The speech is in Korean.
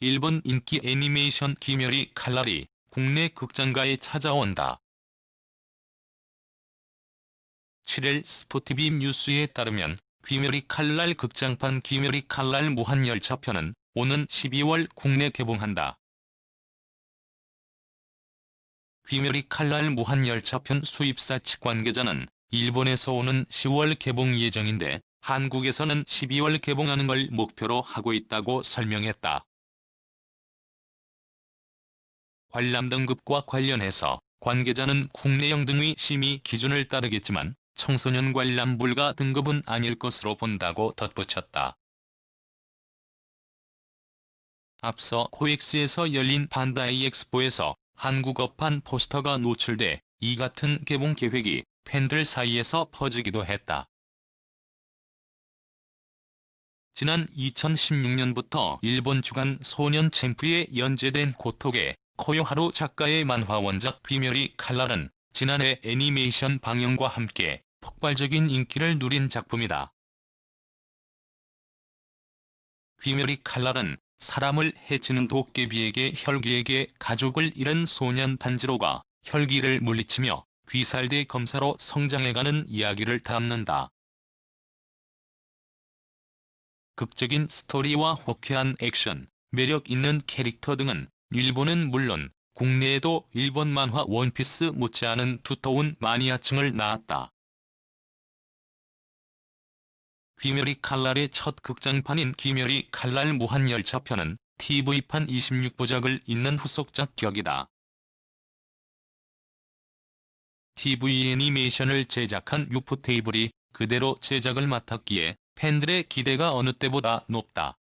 일본 인기 애니메이션 귀멸이 칼날이 국내 극장가에 찾아온다. 7일 스포티비 뉴스에 따르면 귀멸이 칼날 극장판 귀멸이 칼날 무한열차편은 오는 12월 국내 개봉한다. 귀멸이 칼날 무한열차편 수입사 측 관계자는 일본에서 오는 10월 개봉 예정인데 한국에서는 12월 개봉하는 걸 목표로 하고 있다고 설명했다. 관람 등급과 관련해서 관계자는 국내형 등의 심의 기준을 따르겠지만 청소년 관람 불가 등급은 아닐 것으로 본다고 덧붙였다. 앞서 코엑스에서 열린 반다이 엑스포에서 한국어판 포스터가 노출돼 이 같은 개봉 계획이 팬들 사이에서 퍼지기도 했다. 지난 2016년부터 일본 주간 소년 챔프에 연재된 고토게 코요하루 작가의 만화 원작 귀멸이 칼날은 지난해 애니메이션 방영과 함께 폭발적인 인기를 누린 작품이다. 귀멸이 칼날은 사람을 해치는 도깨비에게 혈기에게 가족을 잃은 소년 단지로가 혈기를 물리치며 귀살대 검사로 성장해가는 이야기를 담는다. 극적인 스토리와 호쾌한 액션, 매력 있는 캐릭터 등은 일본은 물론 국내에도 일본 만화 원피스 못지않은 두터운 마니아층을 낳았다. 귀멸이 칼날의 첫 극장판인 귀멸이 칼날 무한열차편은 TV판 26부작을 잇는 후속작 격이다. TV 애니메이션을 제작한 유포테이블이 그대로 제작을 맡았기에 팬들의 기대가 어느 때보다 높다.